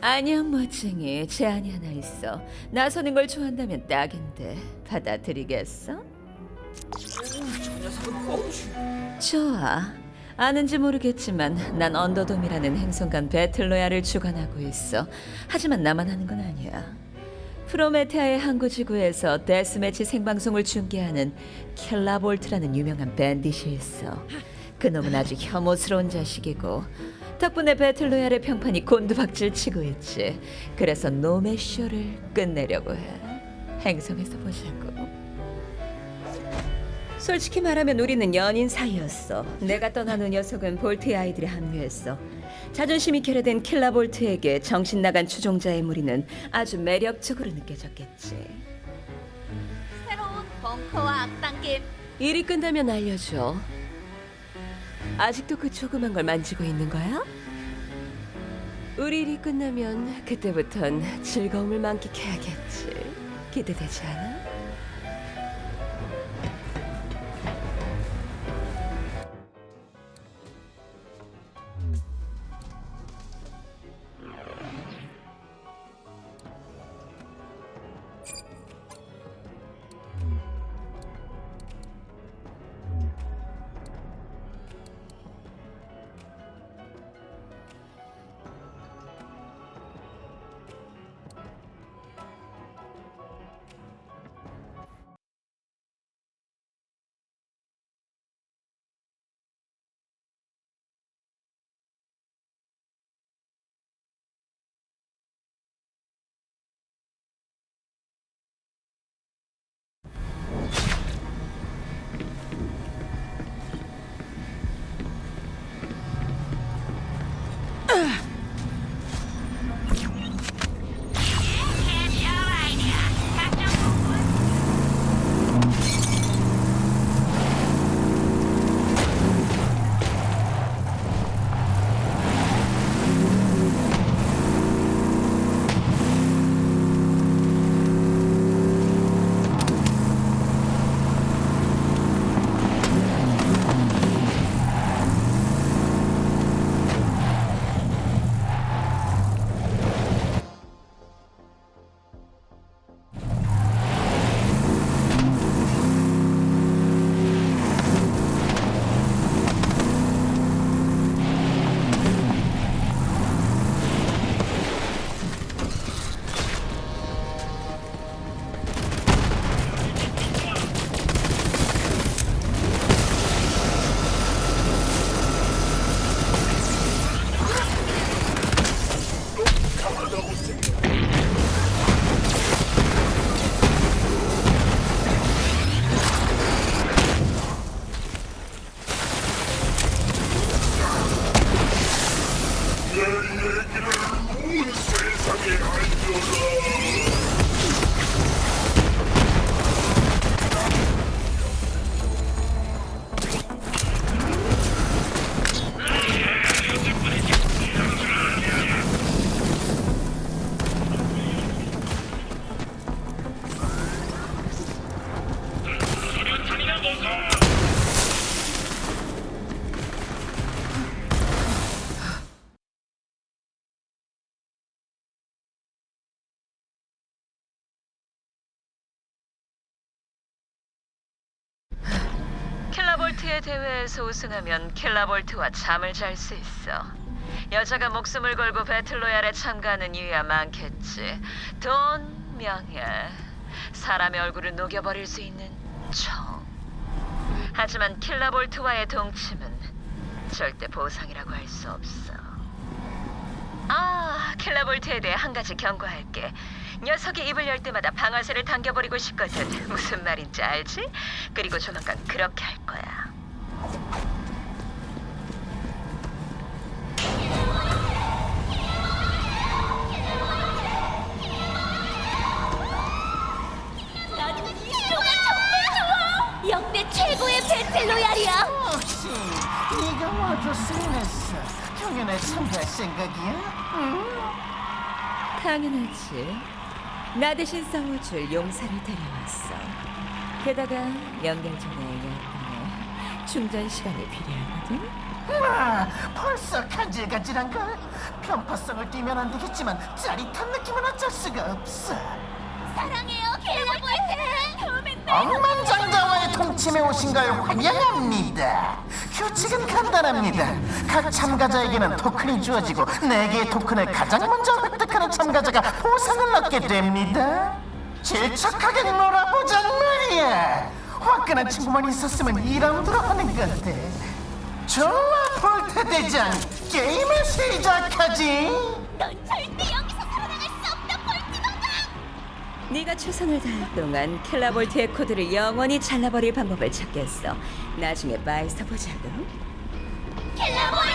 안녕 멋쟁이 제안이 하나 있어. 나서는 걸 좋아한다면 딱인데 받아들이겠어? 좋아. 아는지 모르겠지만 난 언더돔이라는 행성간 배틀로얄을 주관하고 있어. 하지만 나만 하는 건 아니야. 프로메테아의 항구 지구에서 데스매치 생방송을 중계하는 켈라볼트라는 유명한 밴딧이 있어. 그놈은 아주 혐오스러운 자식이고 덕분에 배틀로얄의 평판이 곤두박질 치고 있지. 그래서 놈의 쇼를 끝내려고 해. 행성에서 보자고. 솔직히 말하면 우리는 연인 사이였어. 내가 떠난 후 녀석은 볼트의 아이들이 합류했어. 자존심이 결여된 킬라 볼트에게 정신 나간 추종자의 무리는 아주 매력적으로 느껴졌겠지. 새로운 벙커와 악당 게임 일이 끝나면 알려줘. 아직도 그 조그만 걸 만지고 있는 거야? 우리 일이 끝나면 그때부턴 즐거움을 만끽해야겠지. 기대되지 않아? 킬라볼트의 대회에서 우승하면 킬라볼트와 잠을 잘 수 있어. 여자가 목숨을 걸고 배틀로얄에 참가하는 이유야 많겠지. 돈, 명예, 사람의 얼굴을 녹여버릴 수 있는 총. 하지만 킬라볼트와의 동침은 절대 보상이라고 할 수 없어. 아, 킬라볼트에 대해 한 가지 경고할게. 녀석이 입을 열 때마다 방아쇠를 당겨버리고 싶거든. 무슨 말인지 알지? 그리고 조만간 그렇게 할 거야. 역대 최고의 배틀로얄이야 혹시 네가 먼저 승인했어 경연에 참가할 생각이야? 당연하지. 나 대신 싸워줄 용사를 데려왔어. 게다가 연결 전에. 충전 시간이 필요하거든. 아, 벌써 간질간질한 걸. 편파성을 띠면 안 되겠지만 짜릿한 느낌은 어쩔 수가 없어. 사랑해요, 날 억만장자와의 통침에 오신 걸 환영합니다. 규칙은 간단합니다. 각 참가자에게는 토큰이 주어지고 네 개의 토큰을 가장 먼저 획득하는 참가자가 보상을 얻게 됩니다. 질척하게 놀아보자 말이야. 화끈한 친구만 있었으면 2라운드로 하는 건데. 좋아, 볼트 대장. 게임을 시작하지. 넌 절대 여기서 살아나갈 수 없다, 볼티너다. 네가 최선을 다할 동안 켈라볼트의 코드를 영원히 잘라버릴 방법을 찾겠어. 나중에 바이스터 보자고. 켈라볼트.